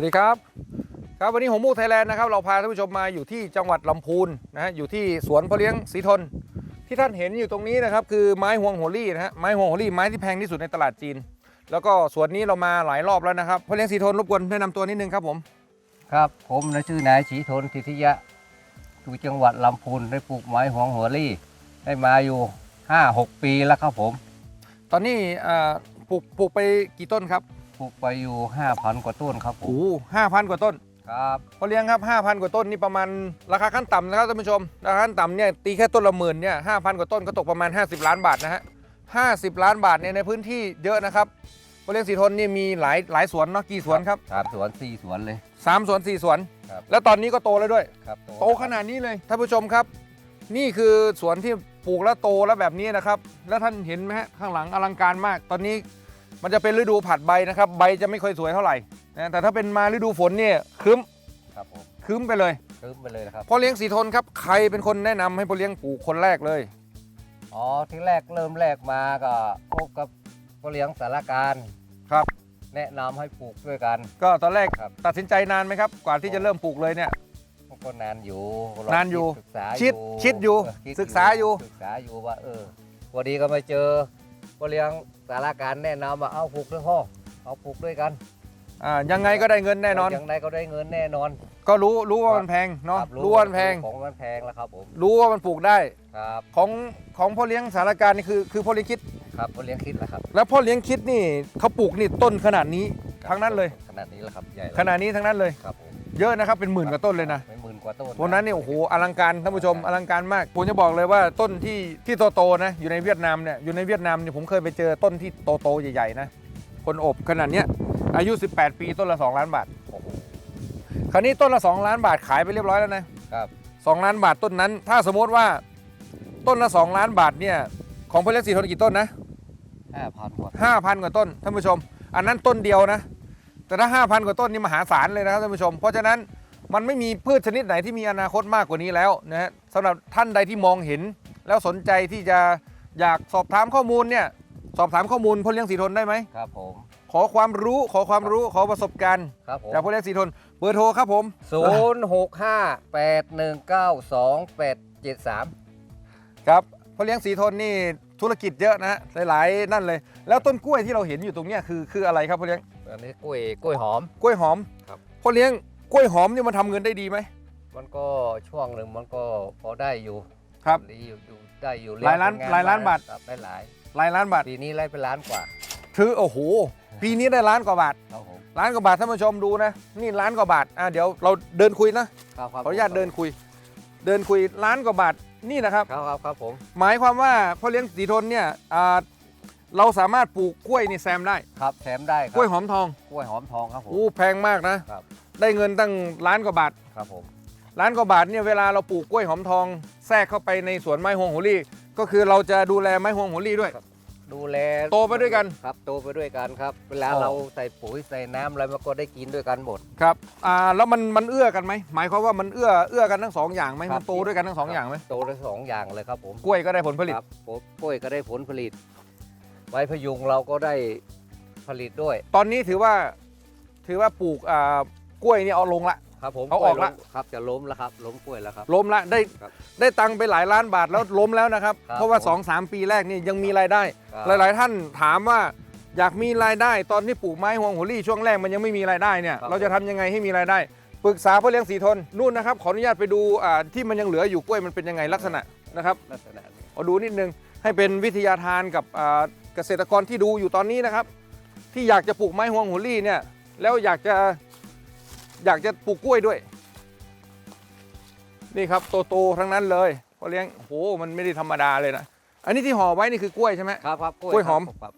วัสดีครับครับวันนี้หงมูไทยแลนด์นะครับเราพาท่านผู้ชมมาอยู่ที่จังหวัดลำพูนนะฮะอยู่ที่สวนพ่อเลี้ยงสีทน ที่ท่านเห็นอยู่ตรงนี้นะครับคือไม้ฮวงโหรี่นะฮะไม้ฮวงโหรี่ไม้ที่แพงที่สุดในตลาดจีน แล้วก็สวนนี้เรามาหลายรอบแล้วนะครับพ่อเลี้ยงสีทนรบกวนแนะนำตัวนิดนึงครับผม ครับผมนะชื่อนายศรีทนทิติยะอยู่จังหวัดลำพูนได้ปลูกไม้หวงหัวลี่ได้มาอยู่ห้าหกปีแล้วครับผม ตอนนี้อ่าปลูกปลูกไปกี่ต้นครับป ลูกไปอยู่ห้าพันกว่าต้นครับผโอ้มห้าพันกว่าต้นครับพ่อเลี้ยงครับ5,000กว่าต้นนี่ประมาณราคาขั้นต่ำนะครับท่านผู้ชมราคาขั้นต่ำเนี่ยตีแค่ต้นละหมื่นเนี่ย5,000กว่าต้นก็ตกประมาณ 50 ล้านบาทนะฮะ50ล้านบาทเนี่ยในพื้นที่เยอะนะครับพ่อเลี้ยงสีทนนี่มีหลายหลายสวนเนาะกี่สวนครับสามสวนสี่สวนเลย สามสวนสี่สวน ครับ แล้วตอนนี้ก็โตแล้วด้วย ครับโตขนาดนี้เลยท่านผู้ชมครับ นี่คือสวนที่ปลูกแล้วโตแล้วแบบนี้นะครับ แล้วท่านเห็นไหมฮะข้างหลังอลังการมาก ตอนนี้ มันจะเป็นฤดูผัดใบนะครับ ใบจะไม่ค่อยสวยเท่าไหร่นะแต่ถ้าเป็นมาฤดูฝนเนี่ยครึ้มครับผมครึ้มไปเลยคืมไปเลยนะครับพ่อเลี้ยงสีทนครับใครเป็นคนแนะนำให้พ่อเลี้ยงปลูกคนแรกเลย อ๋อที่แรกเริ่มแรกมาก็พบกับพ่อเลี้ยงสารการครับ แนะนำให้ปลูกด้วยกัน ก็ตอนแรกครับ ตัดสินใจนานไหมครับ กว่าที่จะเริ่มปลูกเลยเนี่ยก็นานอยู่นานอยู่ศึกษาคิดคิดอยู่เคิดศึกษาอยู่ ศึกษาอยู่ว่าเออวันดีก็มาเจอพ่อเลี้ยง สารการแนะนำว่าเอาปลูกด้วยพ่อเอาปลูกด้วยกันอ่ายังไงก็ได้เงินแน่นอนยังไงก็ได้เงินแน่นอน ก็รู้รู้ว่ามันแพงเนาะครับรู้ว่ามันแพง ของมันแพงแล้วครับผมรู้ว่ามันปลูกได้ ครับของของพ่อเลี้ยงสารการนี่คือคือพ่อเลี้ยงคิด ครับพ่อเลี้ยงคิดแล้วครับแล้วพ่อเลี้ยงคิดนี่เขาปลูกนี่ต้นขนาดนี้ ทั้งนั้นเลย ขนาดนี้แล้วครับใหญ่แล้วขนาดนี้ทั้งนั้นเลย ครับผมเยอะนะครับเป็นหมื่นกว่าต้นเลยนะเป็นหมื่น กว่าต้นวันนั้นนี่โอ้โหอลังการท่านผู้ชมอลังการมากผมจะบอกเลยว่าต้นที่ที่โตๆนะอยู่ในเวียดนามเนี่ยอยู่ในเวียดนามเนี่ยผมเคยไปเจอต้นที่โตๆใหญ่ๆนะคนอบขนาดเนี้ยอายุ 18 ปีต้นละ 2 ล้านบาทโอ้โหคราวนี้ต้นละ 2 ล้านบาทขายไปเรียบร้อยแล้วนะครับสองล้านบาทต้นนั้น ถ้าสมมติว่าต้นละ 2 ล้านบาทเนี่ยของพลเล็กสีทนกี่ต้นนะ ห้าพันกว่า5,000กว่าต้นท่านผู้ชม อันนั้นต้นเดียวนะ แต่ถ้า5,000กว่าต้นนี่มหาศาลเลยนะครับท่านผู้ชม เพราะฉะนั้น มันไม่มีพืชชนิดไหนที่มีอนาคตมากกว่านี้แล้วนะฮะสำหรับท่านใดที่มองเห็น แล้วสนใจที่จะอยากสอบถามข้อมูลเนี่ยสอบถามข้อมูลพ่อเลี้ยงสีทนได้ไหมครับผมขอความรู้ขอความรู้ขอประสบการณ์ ครับผมจากพ่อเลี้ยงสีทนเบอร์โทรครับผมศูนย์หกห้าแปดหนึ่งเก้าสองแปดเจ็ดสามครับพ่อเลี้ยงสีทนนี่ธุรกิจเยอะนะฮะหลายๆ นั่นเลย แล้วต้นกล้วยที่เราเห็นอยู่ตรงเนี้ยคือคืออะไรครับพ่อเลี้ยงอันนี้กล้วยกล้วยหอม กล้วยหอมครับ พ่อเลี้ยง กล้วยหอมนี่มันทำเงินได้ดีไหม มันก็ช่วงหนึ่งมันก็พอได้อยู่ครับดีอยู่อยู่ได้อยู่หลายล้านเงหลายล้านบาทครับได้หลายหลายล้านบาทปีนี้ไล่ไปล้านกว่า ถือโอ้โห ปีนี้ได้ล้านกว่าบาทครับผมล้านกว่าบาทท่านผู้ชมดูนะนี่ล้านกว่าบาทอะเดี๋ยวเราเดินคุยนะครับครับขออนุญาตเดินคุย เดินคุยล้านกว่าบาทนี่นะครับ ครับครับครับผมหมายความว่าพ่อเลี้ยงสีทนเนี่ยอ่าเราสามารถปลูกกล้วยนี่แซมได้ครับแถมได้ครักล้วยหอมทองกล้วยหอมทองครับผมโอ้แพงมากนะครับ ได้เงินตั้งล้านกว่าบาทครับผมล้านกว่าบาทเนี่ยเวลาเราปลูกกล้วยหอมทอง แทรกเข้าไปในสวนไม้ฮวงโหรี่ ก็คือเราจะดูแลไม้ฮวงโหรี่ด้วย ดูแลโตไปด้วยกันครับโตไปด้วยกันครับ เวลาอ๋อ เราใส่ปุ๋ยใส่น้ำอะไรมันก็ได้กินด้วยกันหมด ครับอ่าแล้วมันมันเอื้อกันไหมหมายความว่ามันเอื้อเอื้อกันทั้งสองอย่างไหมครับ มันโตด้วยกันทั้งสองอย่างไหมโตได้สองอย่างเลยครับผมกล้วยก็ได้ผลผลิต ครับผมกล้วยก็ได้ผลผลิตไว้พยุงเราก็ได้ผลิตด้วย ตอนนี้ถือว่าถือว่าปลูกอ่า กล้วยนี่เอาลงละ ครับผมเอาออกละล้มครับจะล้มแล้วครับล้มกล้วยแล้วครับ ล้มละได้ครับได้ตังค์ไปหลายล้านบาทแล้วล้มแล้วนะครับ ครับเพราะว่า ผม2 3 ปีแรกนี่ยังมีรายได้ ครับ หลาย ๆ ท่านถามว่าอยากมีรายได้ ตอนที่ปลูกไม้ฮวงโหรี่ช่วงแรกมันยังไม่มีรายได้เนี่ยครับเราจะทำยังไงให้มีรายได้ปรึกษาพ่อเลี้ยงสีทนนู่นนะครับขออนุญาตไปดูอ่าที่มันยังเหลืออยู่กล้วยมันเป็นยังไงลักษณะนะครับ ลักษณะนี้ เอาดูนิดนึงให้เป็นวิทยาทานกับอ่าเกษตรกรที่ดูอยู่ตอนนี้นะครับ ที่อยากจะปลูกไม้ฮวงโหรี่เนี่ยแล้วอยากจะ อยากจะปลูกกล้วยด้วย นี่ครับโตๆทั้งนั้นเลยพ่อเลี้ยงโอ้โหมันไม่ได้ธรรมดาเลยนะอันนี้ที่ห่อไว้นี่คือกล้วยใช่ไหม ครับครับกล้วยหอมครับ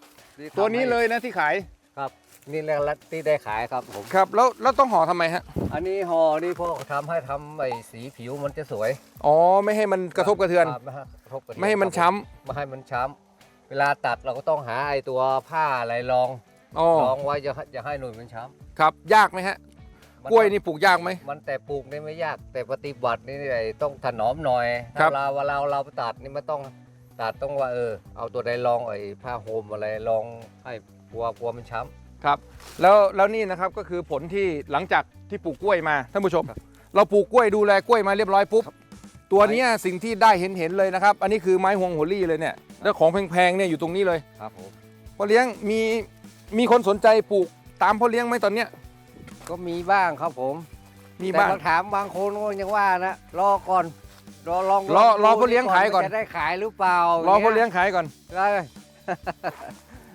ตัวนี้เลยนะที่ขายครับนี่แหละที่ได้ขายครับผม ครับ แล้วแล้วต้องห่อทำไมฮะ อันนี้ห่อนี่พวกทำให้ทำไอ้สีผิวมันจะสวยอ๋อไม่ให้มันกระทบกระเทือนคไม่ให้กระทบกระเทือนไม่ให้มันครับช้ำผมไม่ให้มันช้ำเวลาตัดเราก็ต้องหาไอ้ตัวผ้าอะไรรองอ๋อรองไว้จะอย่าให้หน่วยมันช้ครับ ยากไหมฮะำ มักล้วยนี่ปลูกยากไหม มันแต่ปลูกนี่ไม่ยากแต่ปฏิบัตินี่ไอ้ต้องถนอมหน่อยครับเวลาเวลาเราตัดนี่ไม่ต้องตัดต้องว่าเออ เอาตัวใดรองไอ้ผ้าโฮมอะไรรองให้กลัวกลัวมันช้ครับ แล้วแล้วนี่นะครับก็คือผลที่หลังจากที่ปลูกกล้วยมาท่านผู้ชม เราปลูกกล้วยดูแลกล้วยมาเรียบร้อยปุ๊บตัวเนี้ยสิ่งที่ได้เห็นเห็นๆเลยนะครับ อันนี้คือไม้ฮวงหัวลี่เลยเนี่ยแล้วของแพงๆเนี่ยอยู่ตรงนี้เลยครับผมพ่อเลี้ยงมีมีคนสนใจปลูกตามพ่อเลี้ยงไหมตอนเนี้ย ก็มีบ้างครับผมมีแต่บ้างบางถามบางคนก็ยังว่านะรอก่อน รอลองรอรอดูพ่อเลี้ยงขายก่อน ว่จะได้ขายหรือเปล่ารอพ่อเลี้ยงขายก่อน ได้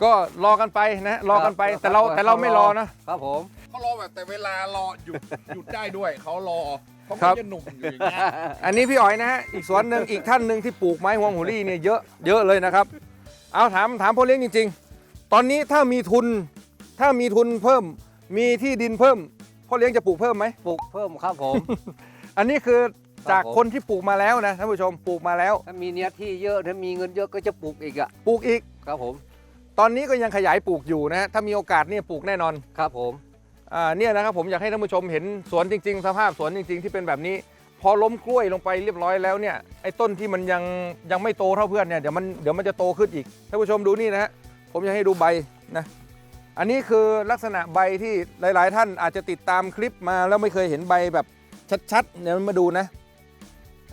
ก็รอกันไปนะ รอกันไป แต่เราแต่เราไม่รอนะ ครับผม เขารอแบบแต่เวลารอหยุดหยุดได้ด้วยเขารอเพราะครัเขาบจะหนุ่มอยู่อย่างเงี้ยอันนี้พี่อ๋อยนะฮะ อีกสวนหนึ่งอีกท่านหนึ่งที่ปลูกไม้ฮวงหัวลี่เนี่ยเยอะเยอะเลยนะครับ เอาถามถามพ่อเลี้ยงจริง ๆ ตอนนี้ถ้ามีทุนถ้ามีทุนเพิ่ม มีที่ดินเพิ่มพ่อเลี้ยงจะปลูกเพิ่มไหม ปลูกเพิ่มครับผม อันนี้คือจากครับผมคนที่ปลูกมาแล้วนะท่านผู้ชมปลูกมาแล้ว ถ้ามีเนื้อที่เยอะถ้ามีเงินเยอะก็จะปลูกอีกอะปลูกอีกครับผม ตอนนี้ก็ยังขยายปลูกอยู่นะฮะถ้ามีโอกาสเนี่ยปลูกแน่นอนครับผมอ่าเนี่ยนะครับผมอยากให้ท่านผู้ชมเห็นสวนจริง ๆ สภาพสวนจริง ๆ ที่เป็นแบบนี้ พอล้มกล้วยลงไปเรียบร้อยแล้วเนี่ยไอ้ต้นที่มันยังยังไม่โตเท่าเพื่อนเนี่ยเดี๋ยวมันเดี๋ยวมันจะโตขึ้นอีกท่านผู้ชมดูนี่นะฮะผมอยากให้ดูใบนะ อันนี้คือลักษณะใบที่หลาย ๆ ท่านอาจจะติดตามคลิปมาแล้วไม่เคยเห็นใบแบบชัดๆเนี่ยมาดูนะ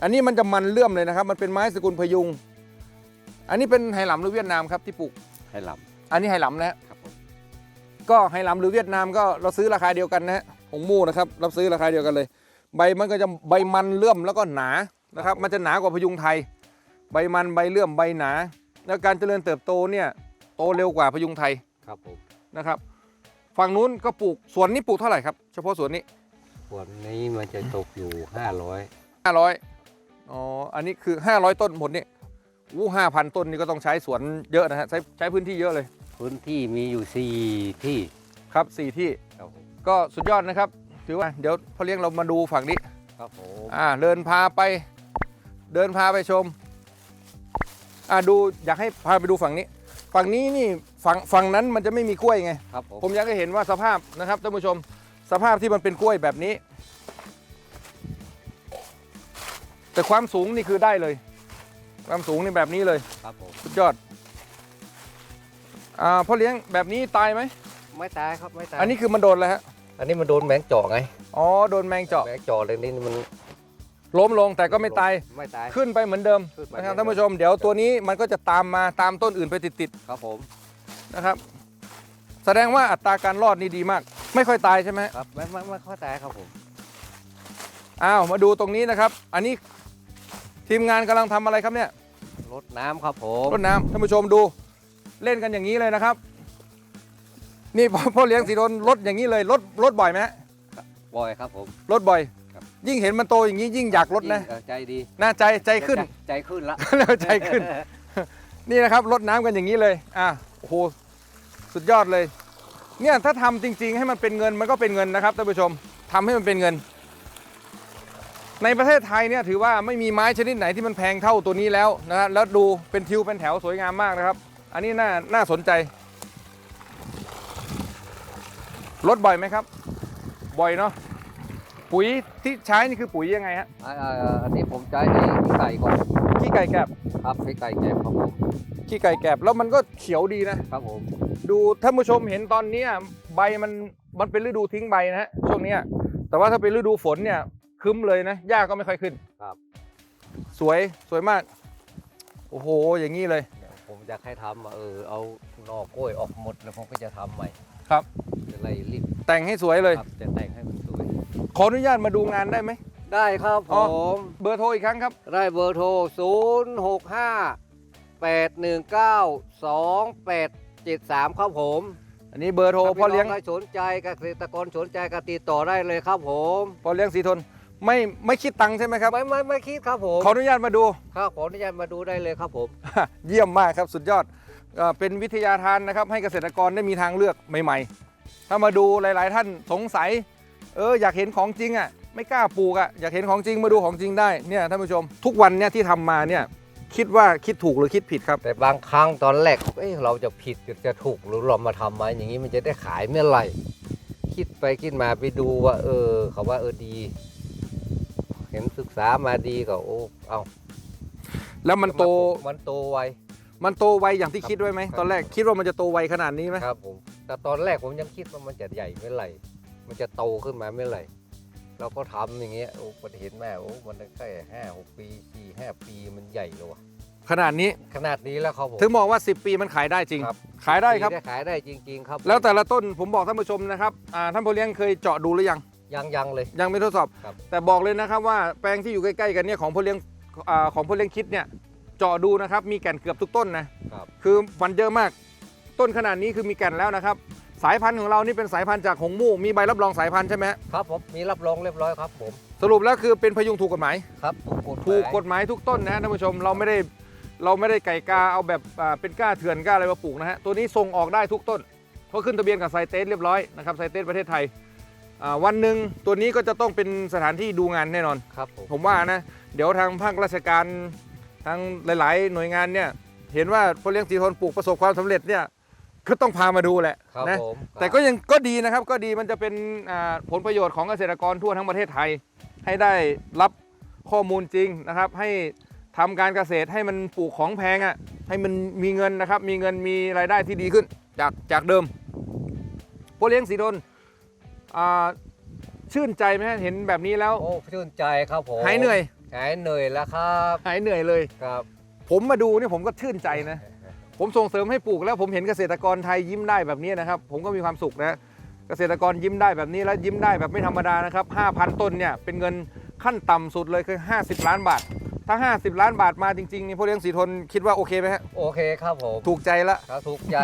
อันนี้มันจะมันเลื่อมเลยนะครับ มันเป็นไม้สกุลพยุง อันนี้เป็นไหหลำหรือเวียดนามครับที่ปลูกให้ลอันนี้ไหหลำนะฮะำครับผมก็ไหหลำหรือเวียดนามก็เราซื้อราคาเดียวกันนะฮะหงมู่นะครับรับซื้อราคาเดียวกันเลย ใบมันก็จะใบมันเลื่อมแล้วก็หนานะครับ มันจะหนากว่าพยุงไทย ใบมันใบเลื่อมใบหนา แล้วการเจริญเติบโตเนี่ยโตเร็วกว่าพยุงไทย ครับผม นะครับ ฝั่งนู้นก็ปลูกสวนนี้ปลูกเท่าไหร่ครับ เฉพาะสวนนี้ส่วนนี้มันจะตกอยู่ 500 500อ๋ออันนี้คือ 500 ต้นหมดนี่อู้ห้าพันต้นนี่ก็ต้องใช้สวนเยอะนะฮะใช้ใช้พื้นที่เยอะเลยพื้นที่มีอยู่ 4 ที่ครับสี่ที่ครับผมก็สุดยอดนะครับ ถือว่าเดี๋ยวพ่อเลี้ยงเรามาดูฝั่งนี้ ครับผมอ่าเดินพาไป เดินพาไปชม อ่าดูอยากให้พาไปดูฝั่งนี้ ฝั่งนี้นี่ฝั่งฝั่งนั้นมันจะไม่มีกล้วยไง ครับผมผมอยากให้เห็นว่าสภาพนะครับท่านผู้ชมสภาพที่มันเป็นกล้วยแบบนี้ แต่ความสูงนี่คือได้เลย ความสูงนี่แบบนี้เลยครับผมสุดยอดอ่าพ่อเลี้ยงแบบนี้ตายไหมไม่ตายครับไม่ตายอันนี้คือมันโดนแล้วฮะอันนี้มันโดนแมงเจาะไงอ๋อโดนแมงเจาะแมงเจาะเลยนี่มัน ล้มลงแต่ก็ไม่ตาย ไม่ตาย ขึ้นไปเหมือนเดิมขึ้นไปนะครับเหมือนเดิม ท่านผู้ชมเดี๋ยวตัวนี้มันก็จะตามมาตามต้นอื่นไปติดครับผมๆนะครับ แสดงว่าอัตราการรอดนี่ดีมาก ไม่ค่อยตายใช่ไหมครับไม่ไม่ไม่ค่อยตายครับผมอ้าวมาดูตรงนี้นะครับ อันนี้ทีมงานกำลังทำอะไรครับเนี่ยรดน้ำครับผมรดน้ำท่านผู้ชมดูเล่นกันอย่างนี้เลยนะครับ นี่พ่อพ่อเลี้ยงสีโดนรถอย่างนี้เลยรถรถบ่อยไหมฮะบ่อยครับผมรถบ่อยครับ ยิ่งเห็นมันโตอย่างนี้ยิ่งอยากรถนะเออใจดีน่าใจใจขึ้น ใจใจขึ้นละแล้วใจขึ้น นี่นะครับรดน้ำกันอย่างนี้เลย อะโอ้โหสุดยอดเลย เนี่ยถ้าทำจริง ๆ ให้มันเป็นเงินมันก็เป็นเงินนะครับท่านผู้ชมทำให้มันเป็นเงิน ในประเทศไทยเนี่ยถือว่าไม่มีไม้ชนิดไหนที่มันแพงเท่าตัวนี้แล้วนะฮะแล้วดูเป็นทิวเป็นแถวสวยงามมากนะครับ อันนี้น่าน่าสนใจลดบ่อยไหมครับ บ่อยเนาะ ปุ๋ยที่ใช้นี่คือปุ๋ยยังไงฮะอ่าอ่าอันนี้ผมใช้ในขี้ไก่ก่อนขี้ไก่แกบครับขี้ไก่แกบครับผมขี้ไก่แกบแล้วมันก็เขียวดีนะครับผม ดูท่านผู้ชมเห็นตอนเนี้ยใบมันมันเป็นฤดูทิ้งใบนะฮะช่วงเนี้ยแต่ว่าถ้าเป็นฤดูฝนเนี่ยครึ้มเลยนะหญ้าก็ไม่ค่อยขึ้นครับ สวยสวยมาก โอ้โห อย่างนี้เลยเดี๋ยวผมอยากให้ทำอะเออเอาหน่อกล้วยออกหมดแล้วผมก็จะทำใหม่ครับจะไล่รีบแต่งให้สวยเลยครับจะแต่งให้มันสวย ขออนุญาตมาดูงานได้ไหมได้ครับผอ๋อม เบอร์โทรอีกครั้งครับ ได้เบอร์โทร 0 6 5 8 1 9 2 8 7 3 ครับผมอันนี้เบอร์โทรพ่อเลี้ยงถ้าพี่น้ใครสนใจเกษตรกรสนใจก็ติดต่อได้เลยครับผมพ่อเลี้ยงสีทนไม่ไม่คิดตังค์ใช่ไหมครับ ไม่ไม่ไม่คิดครับผมขออนุญาตมาดู ครับขออนุญาตมาดูได้เลยครับผม เยี่ยมมากครับสุดยอดเอ่อเป็นวิทยาทานนะครับ ให้เกษตรกรได้มีทางเลือกใหม่ ๆ ถ้ามาดูหลาย ๆ ท่านสงสัย เอออยากเห็นของจริงอะไม่กล้าปลูกอะอยากเห็นของจริงมาดูของจริงได้เนี่ยท่านผู้ชม ทุกวันเนี่ยที่ทำมาเนี่ยคิดว่าคิดถูกหรือคิดผิดครับ แต่บางครั้งตอนแรกเอ้ยเราจะผิดหรือจะถูกหรือเรามาทำไหมอย่างนี้มันจะได้ขายเมื่อไหร่ คิดไปคิดมาไปดูว่า เออ เขาว่าเออดี เห็นศึกษามาดีก็โอ้เอาแล้วมันโตมันโตไวมันโตไวอย่างที่คิดไว้ไหมครับตอนแรกคิดว่ามันจะโตไวขนาดนี้ไหมครับผมแต่ตอนแรกผมยังคิดว่ามันจะใหญ่ไม่ไหร่ มันจะโตขึ้นมาไม่ไหร่เราก็ทำอย่างเงี้ยโอ้พอเห็นแม่โอ้มันแค่ห้าหกปีสี่ห้าปีมันใหญ่แล้ววะขนาดนี้ขนาดนี้แล้วครับผมถึงบอกว่า 10 ปีมันขายได้จริงครับขายได้ครับขายได้จริง ๆ ครับ แล้วแต่ละต้นผมบอกท่านผู้ชมนะครับอ่าท่านผู้เลี้ยงเคยเจาะดูหรือยังยังยังเลย ยังไม่ทดสอบครับแต่บอกเลยนะครับว่าแปลงที่อยู่ใกล้ๆกันเนี่ยของผู้เลี้ยงอ่าของผู้เลี้ยงคิดเนี่ยเจาะดูนะครับมีแก่นเกือบทุกต้นนะครับคือฟันเยอะมาก ต้นขนาดนี้คือมีแก่นแล้วนะครับ สายพันธุ์ของเรานี่เป็นสายพันธุ์จากหงมู่มีใบรับรองสายพันธุ์ใช่ไหมฮะครับผมมีรับรองเรียบร้อยครับผมสรุปแล้วคือเป็นพยุงถูกกฎหมายครับถูกกฎหถูกมายกฎหมายทุกต้นนะฮะท่านผู้ชมเราไม่ได้เราไม่ได้ไก่กาเอาแบบอ่าเป็นกล้าเถื่อนกล้าอะไรมาปลูกนะฮะตัวนี้ส่งออกได้ทุกต้นเพราะขึ้นทะเบียนกับไซเตสเรียบร้อยนะครับไซเตสประเทศไทยอ่าวันหนึ่งตัวนี้ก็จะต้องเป็นสถานที่ดูงานแน่นอนครับผมผมว่านะเดี๋ยวทางภาคราชการทางหลาย ๆ หน่วยงานเนี่ยเห็นว่าพ่อเลี้ยงสีทนปลูกประสบความสำเร็จเนี่ย ก็ต้องพามาดูแหละครับนะผมแต่ก็ยังก็ดีนะครับก็ดีมันจะเป็นอ่าผลประโยชน์ของเกษตรกรทั่วทั้งประเทศไทย ให้ได้รับข้อมูลจริงนะครับ ให้ทำการเกษตรให้มันปลูกของแพงอะ่ะให้มันมีเงินนะครับ มีเงินมีรายได้ที่ดีขึ้น จากจากเดิมพ่อเลี้ยงสีทนอ่าชื่นใจไหมฮะเห็นแบบนี้แล้ว โอ้ชื่นใจครับผมหายเหนื่อย หายเหนื่อยแล้วครับ หายเหนื่อยเลย ครับ ผมมาดูนี่ผมก็ชื่นใจนะ ผมส่งเสริมให้ปลูกแล้วผมเห็นเกษตรกรไทยยิ้มได้แบบนี้นะครับ ผมก็มีความสุขนะเกษตรกรยิ้มได้แบบนี้แล้วยิ้มได้แบบไม่ธรรมดานะครับ5,000 ต้นเนี่ยเป็นเงินขั้นต่ำสุดเลยคือ 50 ล้านบาท ถ้า 50 ล้านบาทมาจริงๆนี่พ่อเลี้ยงสีทนคิดว่าโอเคไหมฮะโอเคครับผมถูกใจละครับถูกใจ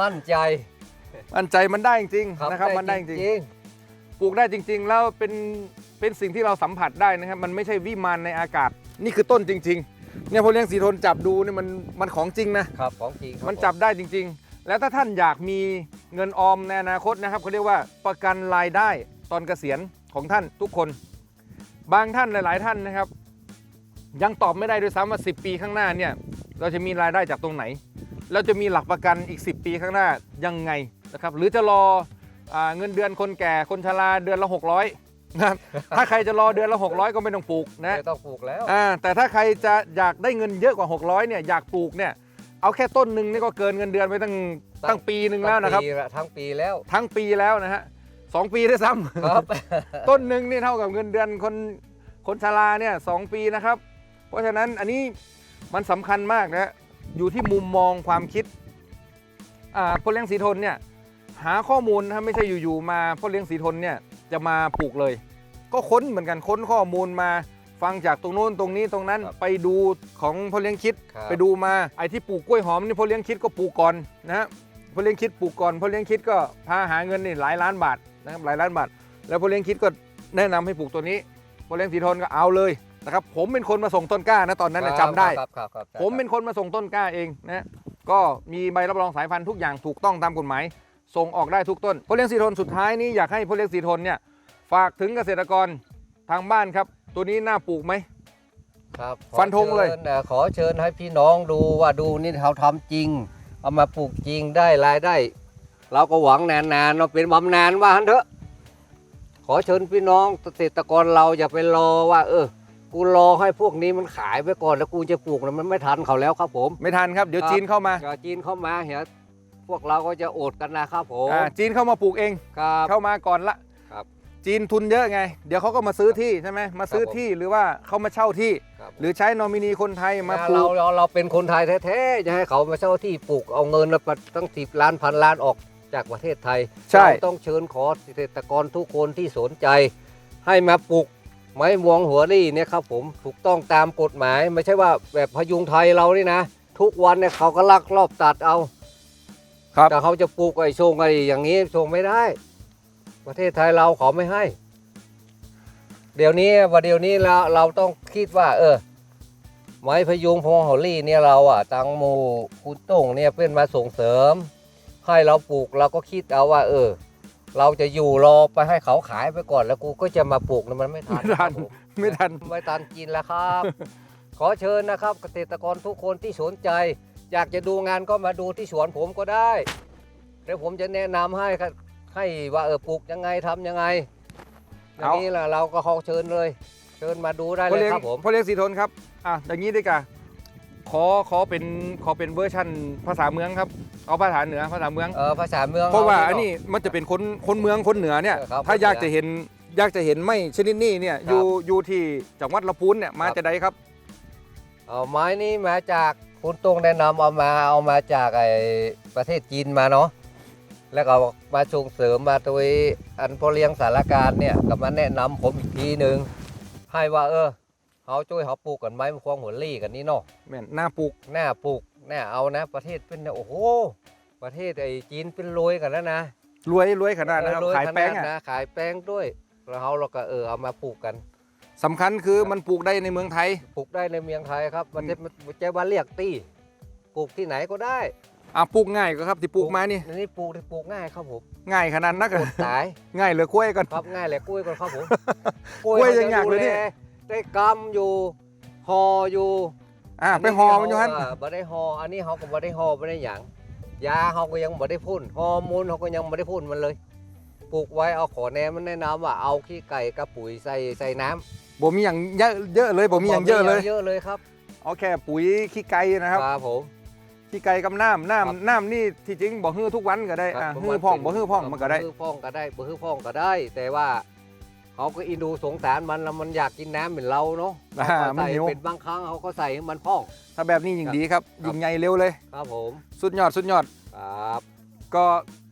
มั่นใจอันใจมันได้จริงครับๆนะครับมันได้จริงจริงปลูกได้จริง ๆ แล้วเป็นเป็นสิ่งที่เราสัมผัสได้นะครับ มันไม่ใช่วิมานในอากาศ นี่คือต้นจริง ๆ เนี่ยพ่อเลี้ยงสีทนจับดูนี่มันมันของจริงนะ ครับของจริงครับมันจับได้จริง ๆ แล้วถ้าท่านอยากมีเงินออมในอนาคตนะครับเขาเรียกว่าประกันรายได้ตอนเกษียณของท่านทุกคน บางท่านหลาย ๆ ท่านนะครับ ยังตอบไม่ได้ด้วยซ้ำว่า 10 ปีข้างหน้าเนี่ยเราจะมีรายได้จากตรงไหน เราจะมีหลักประกันอีก 10 ปีข้างหน้ายังไงนะครับหรือจะรออาเงินเดือนคนแก่คนชราเดือนละ 600 นะครับถ้าใครจะรอเดือนละ 600 ก็ไม่ต้องปลูกนะไม่ต้องปลูกแล้วอ่าแต่ถ้าใครจะอยากได้เงินเยอะกว่า 600เนี่ยอยากปลูกเนี่ยเอาแค่ต้นหนึ่งนี่ก็เกินเงินเดือนไปตั้งตั้งตั้งปีหนึ่งแล้วนะครับทั้งปีละทั้งปีแล้วทั้งปีแล้วนะฮะสองปีได้วยซ้ครับำต้นหนึ่งนี่เท่ากับเงินเดือนคนคนชราเนี่ยสองปีนะครับ เพราะฉะนั้นอันนี้มันสำคัญมากนะฮะอยู่ที่มุมมองความคิดอ่าพ่อเลี้ยงสีทนเนี่ยหาข้อมูลนะครับไม่ใช่อยู่ๆมาพ่อเลี้ยงสีทนเนี่ย จะมาปลูกเลย ก็ค้นเหมือนกันค้นข้อมูลมาฟังจากตรงโน้นตรงนี้ตรงนั้นครับไปดูของพ่อเลี้ยงคิดครับไปดูมาไอ้ที่ปลูกกล้วยหอมนี่พ่อเลี้ยงคิดก็ปลูกก่อนนะฮะพ่อเลี้ยงคิดปลูกก่อนพ่อเลี้ยงคิดก็พาหาเงินนี่หลายล้านบาทนะครับหลายล้านบาท แล้วพ่อเลี้ยงคิดก็แนะนำให้ปลูกตัวนี้พ่อเลี้ยงสีทนก็เอาเลยนะครับผมเป็นคนมาส่งต้นกล้านะตอนนั้นนะจำได้ครับครับครับผมเป็นคนมาส่งต้นกล้าเองนะก็มีใบรับรองสายพันธุ์ทุกอย่างถูกต้องตามกฎหมาย ส่งออกได้ทุกต้นพ่อเลี้ยงสีทนสุดท้ายนี้อยากให้พ่อเลี้ยงสีทนเนี่ยฝากถึงเกษตรกรทางบ้านครับ ตัวนี้น่าปลูกไหม ครับฟันธงเลย ขอชิญอ่อขอเชิญให้พี่น้องดูว่าดูนี่เขาทำจริง เอามาปลูกจริงได้รายได้ เราก็หวังนานๆเราเป็นบำนาญว่าฮันเถอะ ขอเชิญพี่น้องเกษตรกรเราอย่าไปรอว่า เออ กูรอให้พวกนี้มันขายไปก่อนแล้วกูจะปลูกนะมันไม่ทันเขาแล้วครับผม ไม่ทันครับ เดี๋ยวครับ จีนเข้ามาอย่าจีนเข้ามาเหีย พวกเราก็จะอดกันนะครับผมอ่าจีนเข้ามาปลูกเอง ครับ เข้ามาก่อนละครับจีนทุนเยอะไง เดี๋ยวเขาก็มาซื้อที่ใช่ไหมมาซื้อครับผมที่หรือว่าเขามาเช่าที่ ครับ หรือใช้นอมินีคนไทยมาปลูเราก เราเราเป็นคนไทยแท้ๆจะให้เขามาเช่าที่ปลูกเอาเงินมาตั้งสิบล้านพันล้านออกจากประเทศไทยใช่ เราต้องเชิญขอเกษตรกรทุกคนที่สนใจ ให้มาปลูกไม้มวงหัวรี่เนี่ยครับผมถูกต้องตามกฎหมาย ไม่ใช่ว่าแบบพยุงไทยเรานี่นะ ทุกวันเนี่ยเขาก็ลักลอบตัดเอา ครับแต่เขาจะปลูกไอ้ชงไอ้อย่างนี้ชงไม่ได้ ประเทศไทยเราเขาไม่ให้ เดี๋ยวนี้ว่าเดี๋ยวนี้เราเราต้องคิดว่า เออ ไม้พยุงพวงหัวรี่เนี่ยเราอะตังโมคุณโต้งเนี่ยเป็นมาส่งเสริม ให้เราปลูกเราก็คิดเอาว่า เออ เราจะอยู่รอไปให้เขาขายไปก่อนแล้วกูก็จะมาปลูกนะมันไม่ทันไม่ทันครับผมไม่ทันไม่ทันกินแล้วครับ ขอเชิญนะครับ เกษตรกรทุกคนที่สนใจ อยากจะดูงานก็มาดูที่สวนผมก็ได้เดี๋ยวผมจะแนะนำให้ครับให้ว่าเออปลูกยังไงทำยังไงอย่างเอานี้แหละเราก็ขอเชิญเลย เชิญมาดูได้พ่อเลยเลี้ยงครับผม พ่อเลี้ยงสีทนครับอะอย่างนี้ดีกว่าขอขอเป็นขอเป็นเวอร์ชันภาษาเมืองครับเอาภาษาเหนือภาษาเมือง เออภาษาเมืองเพราะว่าเอันนี้มันจะเป็นคนคนเมืองคนเหนือเนี่ย เออครับถ้าคนเหนืออยากจะเห็นอยากจะเห็นไม้ชนิดนี้เนี่ยครับอยู่อยู่ที่จังหวัดลำพูนเนี่ยมาครับจะได้ครับ เอาไม้นี้มาจาก คุณตรงแนะนำเอามาเอามาจากไอประเทศจีนมาเนาะแล้วก็มาส่งเสริมมาโดยอันพอเลี้ยงสารการเนี่ยก็มาแนะนำผมอีกทีหนึ่งให้ว่าเออเขาช่วยเขาปลูกกันไม้มะควงหัวลี่กันนี่เนาะแม่นหน้าปลูกหน้าปลูกหน้าเอานะ ประเทศเป็นเนี่ยโอ้โหประเทศไอ้จีนเป็นรวยกันแล้วนะรวยรวยขนาดนะครับเออรวขายแป้งขนาดอะนะขายแป้งด้วยแล้วเขาเราก็เออเอามาปลูกกัน สำคัญคือมันปลูกได้ในเมืองไทย ปลูกได้ในเมืองไทยครับมันจะมันจะว่าเรียกตี้ปลูกที่ไหนก็ได้อะปลูกง่ายก็ครับที่ปลูกมานี่อันนี่ปลูกที่ปลูกง่ายครับผมง่ายขนาดนักปลูอะกตายง่ายเหลือคุ้ยก่อนครับง่ายเลยกล้วยก่อนครับผมกล้วยยังอยากเลยเนี่ยได้กำอยู่หออยู่อะไปหอมันอยู่ฮันเบ่ได้หออันนี้เขาก็บ่ได้หอบ่ได้หยังยาเขาก็ยังบ่ได้พ่นฮอร์โมนเขาก็ยังบ่ได้พ่นมันเลย ปลูกไว้เอาขอแนมมันแนะนำว่าเอาขี้ไก่กับปุ๋ยใส่ใส่น้ำบ่มีอย่างเยอะเยอะเลยบ่มีอย่างเยอะเลยเยอะเลยครับเอาแค่ปุ๋ยขี้ไก่นะครับครับผมขี้ไก่กับน้ำครับน้ำน้ำนี่ที่จริงบ่ฮื้อทุกวันก็ได้ครับอะผมฮื้อว่าพ่องเป็นบ่ฮื้อพ่องมันก็ได้บ่ฮื้อพ่องก็ได้บ่ฮื้อพ่องก็ได้ แต่ว่าเขาก็อินดูสงสารมันแล้วมันอยากกินน้ำเหมือนเราเนาะอ่าเขาก็มันใส่หิวเป็นบางครั้งเขาก็ใส่ให้มันพ่อง ถ้าแบบนี้ยิ่งดีครับครับยิ่งใหญ่เร็วเลย ครับผม สุดยอดสุดยอด ครับ ก็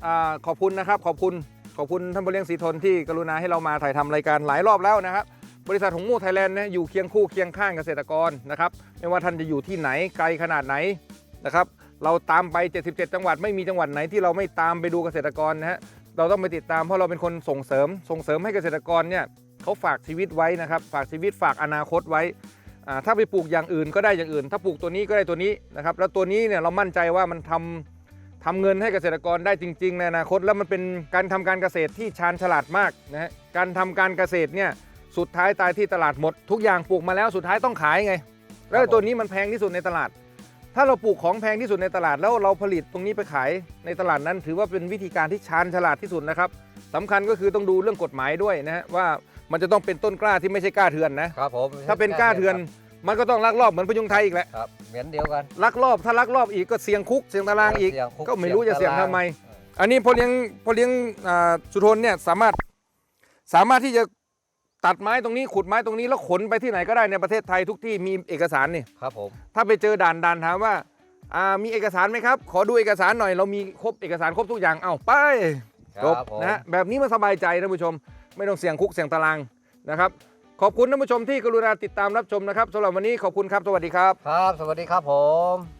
อ่าขอบคุณนะครับขอบคุณ ขอบคุณท่านบริเลี้ยงสีทนที่กรุณาให้เรามาถ่ายทำรายการหลายรอบแล้วนะครับ บริษัทหงมูไทยแลนด์นะอยู่เคียงคู่เคียงข้างเกษตรกรนะครับ ไม่ว่าท่านจะอยู่ที่ไหนไกลขนาดไหนนะครับเราตามไป 77 จังหวัดไม่มีจังหวัดไหนที่เราไม่ตามไปดูเกษตรกรนะฮะเราต้องไปติดตามเพราะเราเป็นคนส่งเสริม ส่งเสริมให้เกษตรกรเนี่ยเขาฝากชีวิตไว้นะครับ ฝากชีวิตฝากอนาคตไว้ถ้าไปปลูกอย่างอื่นก็ได้อย่างอื่น ถ้าปลูกตัวนี้ก็ได้ตัวนี้นะครับแล้วตัวนี้เนี่ยเรามั่นใจว่ามันทำ ทำเงินให้เกษตรกรได้จริงๆในอนาคตแล้วมันเป็นการทำการเกษตรที่ชาญฉลาดมากนะฮะการทำการเกษตรเนี่ยสุดท้ายตายที่ตลาดหมด ทุกอย่างปลูกมาแล้วสุดท้ายต้องขายไง แล้วตัวนี้มันแพงที่สุดในตลาด ถ้าเราปลูกของแพงที่สุดในตลาดแล้วเราผลิตตรงนี้ไปขายในตลาดนั้นถือว่าเป็นวิธีการที่ชาญฉลาดที่สุดนะครับสำคัญก็คือต้องดูเรื่องกฎหมายด้วยนะฮะว่ามันจะต้องเป็นต้นกล้าที่ไม่ใช่กล้าเถื่อนนะครับผมถ้าเป็นกล้าเถื่อน มันก็ต้องลักลอบเหมือนพยุงไทยอีกแหละครับเหมือนเดียวกันลักลอบถ้าลักลอบอีกก็เสี่ยงคุกเสี่ยงตารางอีก เสี่ยคุก็ไม่รู้จะเสี่ยงทำไมเอออันนี้พอเลี้ยงพอเลี้ยงอ่าสุทนเนี่ยสามารถสามารถที่จะตัดไม้ตรงนี้ขุดไม้ตรงนี้แล้วขนไปที่ไหนก็ได้ในประเทศไทยทุกที่มีเอกสารนี่ ครับผม ถ้าไปเจอด่านด่านถามว่าอ่ามีเอกสารไหมครับ ขอดูเอกสารหน่อยเรามีครบเอกสารครบทุกอย่างเอ้าไปจบครับผม นะฮะแบบนี้มันสบายใจท่านผู้ชม ไม่ต้องเสี่ยงคุกเสี่ยงตารางนะครับ ขอบคุณท่านผู้ชมที่กรุณาติดตามรับชมนะครับสำหรับวันนี้ขอบคุณครับ สวัสดีครับ ครับ สวัสดีครับผม